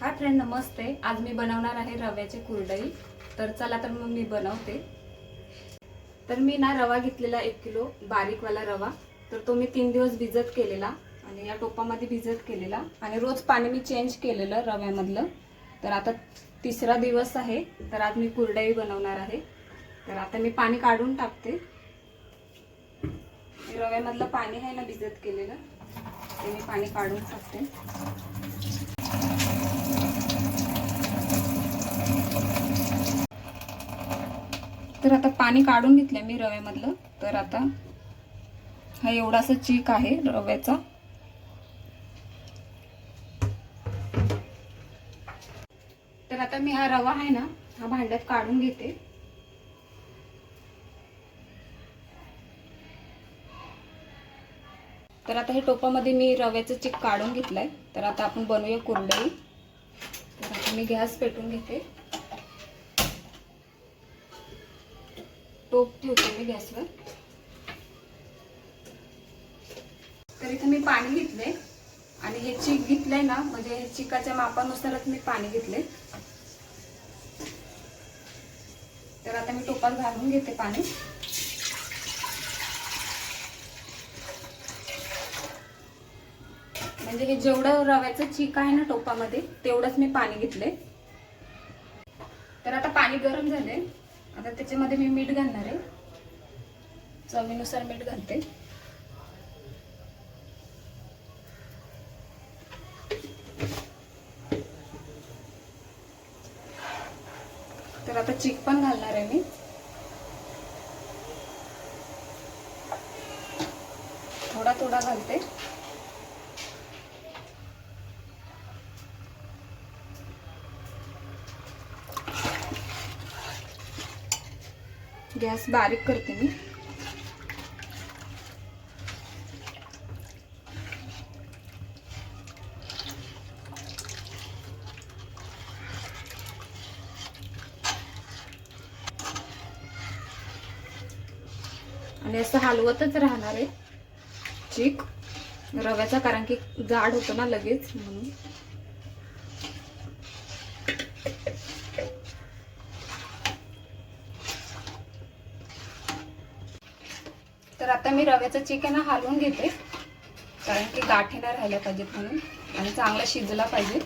Hi friend नमस्ते आज मी बनवणार आहे रव्याचे कुरडई. तर चला तर मग मी बनवते. तर मी ना रवा घेतलेला एक किलो बारीकवाला रवा. तर तो मी तीन दिवस भिजत केलेला आणि या टोपामध्ये भिजत केलेला. आणि रोज पाणी मी चेंज केलेलं रव्यामधलं. तर आता तिसरा दिवस आहे. तर आज मी कुरडई बनवणार आहे. तर आता मी पाणी काढून टाकते. रव्यामधलं पाणी आहे ना भिजत केलेलं. ते मी पाणी काढून टाकते. तर आता पाणी काढून घेतलं मी रव्यामधलं. तर आता हा एवढासा चीक आहे रव्याचा. तर आता मी हा रवा आहे ना हा भांड्यात काढून घेते. तर आता हे टोपामध्ये मी रव्याचं चीक काढून घेतलंय. तर आता आपण बनवूया कुरडई. तर आता मी गॅस पेटून घेते. टोप ठेवते मी गॅसवर. तर इथे मी पाणी घेतले आणि हे चीक घेतलंय ना म्हणजे हे चिकाच्या मापानुसारच मी पाणी घेतले तर आता मी टोपात घालून घेते पाणी. म्हणजे हे जेवढं रव्याचं चीक आहे ना टोपामध्ये तेवढंच मी पाणी घेतले तर आता पाणी गरम झाले आता त्याच्यामध्ये मी मीठ घालणार आहे. चवीनुसार मीठ घालते. तर आता चिक पण घालणार आहे मी. थोडा थोडा घालते. गॅस बारीक करते मी. आणि असं हलवतच राहणार आहे. चीक रव्याचा कारण की जाड होतो ना लगेच म्हणून. आता मी रव्याचं चिकन हलवून घेते. कारण की गाठी नाही राहिल्या पाहिजेत म्हणून. आणि चांगला शिजला पाहिजे.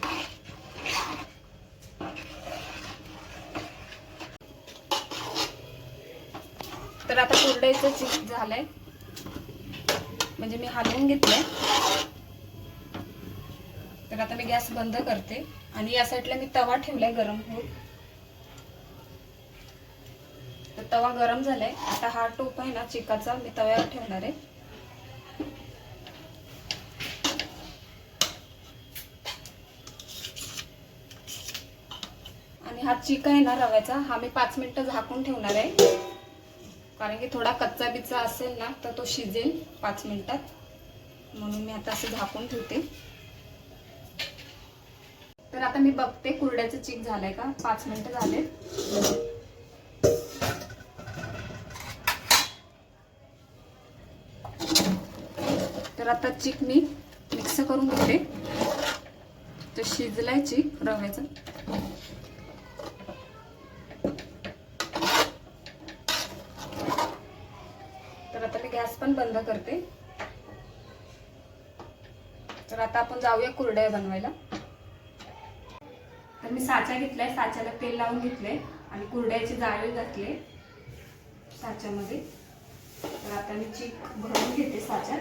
तर आता कुरडईचं चिक झालंय. म्हणजे मी हलवून घेतलंय. तर आता मी गॅस बंद करते. आणि या साईडला मी तवा ठेवलाय गरम होत तर तवा गरम झालाय. आता हा टोप आहे ना चिकाचा मी तव्यावर ठेवणार आहे. आणि हा चिक आहे ना रव्याचा हा मी पाच मिनिटं झाकून ठेवणार आहे. कारण की थोडा कच्चा बिच्चा असेल ना तर तो शिजेल पाच मिनिटात. म्हणून मी आता असं झाकून ठेवते. तर आता मी बघते कुरड्याचं चिक झालंय का? पाच मिनिटं झाले आता चिक मी मिक्स करून घेते. तर शिजलाय चिक रव्याचं. तर आता मी गॅस पण बंद करते. तर आता आपण जाऊया कुरड्या बनवायला. तर मी साचा घेतलाय साच्याला तेल लावून घेतलंय. आणि कुरड्याचे जाळे घातले साच्यामध्ये. तर आता मी चीक भरून घेते साच्यात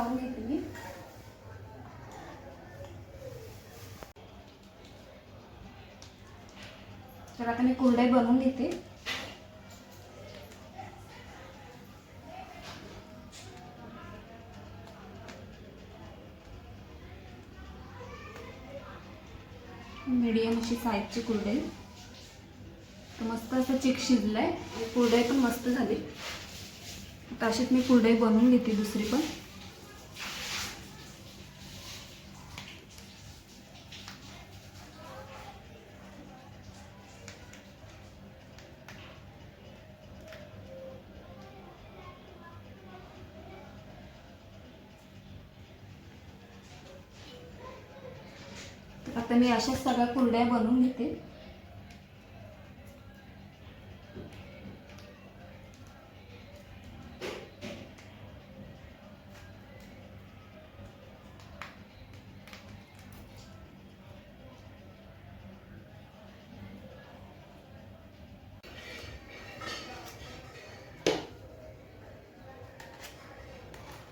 लावून घेते मी. तर आता मी कुरडई बनवून घेते. मीडियम अशी साईजची कुरडई. तर मस्त असं चिक शिजलंय. आणि कुरडई पण मस्त झाली. आता अशीच मी कुरडई बनवून घेते दुसरी पण. आता मी अशाच सगळ्या कुरड्या बनवून घेते.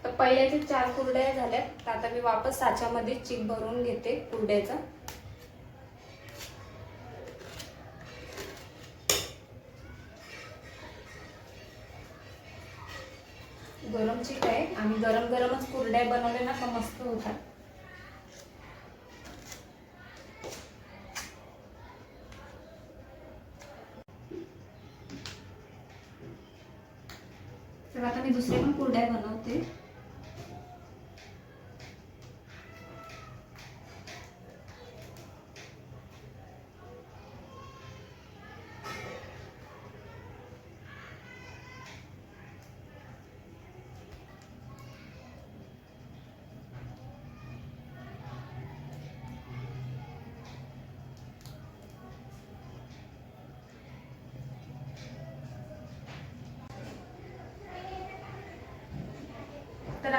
तर पहिल्याचे चार कुरड्या झाल्यात तर आता मी वापस साच्यामध्ये चिक भरून घेते कुरड्याचा. आहे. आणि गरम गरमच कुरड्या बनवले ना तर मस्त होतात. तर आता मी दुसऱ्या पण कुरड्या बनवते.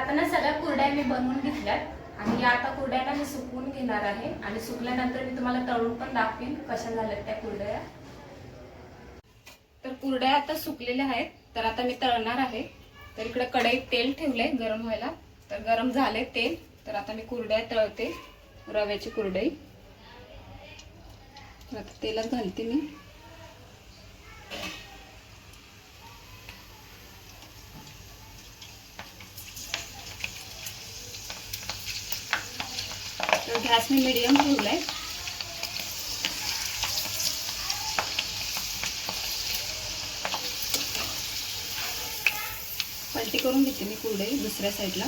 आता ना सगळ्या कुरड्या मी बनवून घेतल्यात. आणि या आता कुरड्याला मी सुकवून घेणार आहे. आणि सुकल्यानंतर मी तुम्हाला तळून पण दाखवीन कशा झाल्यात त्या कुरड्या. तर कुरड्या आता सुकलेल्या आहेत. तर आता मी तळणार आहे. तर इकडे कढईत तेल ठेवलंय गरम व्हायला. तर गरम झाले तेल. तर आता मी कुरड्या तळते रव्याची कुरडई. आता तेलात घालते मी तर गॅस मी मिडियम आहे पलटी करून घेते मी कुरडई दुसऱ्या साईडला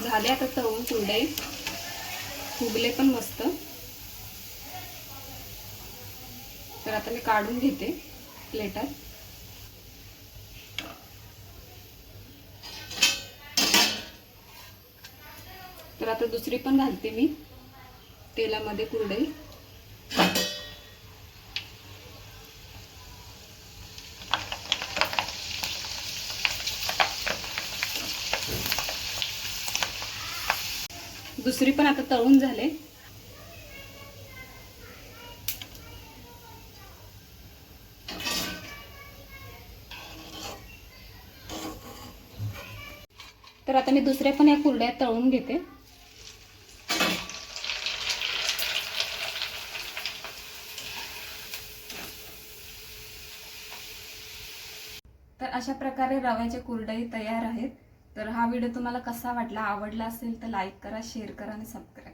झाले आता तळून कुरडई. फुगले पण मस्त. तर आता मी काढून घेते प्लेटात तर आता दुसरी पण घालते मी. तेलामध्ये कुरडई. दुसरी पण आता तळून झाले. तर आता मी दुसऱ्या पण या कुरड्या तळून घेते. तर अशा प्रकारे रव्याचे कुरडई तयार आहेत. तर हा व्हिडिओ तुम्हाला कसा वाटला आवडला असेल तर लाईक करा शेअर करा आणि सबस्क्राईब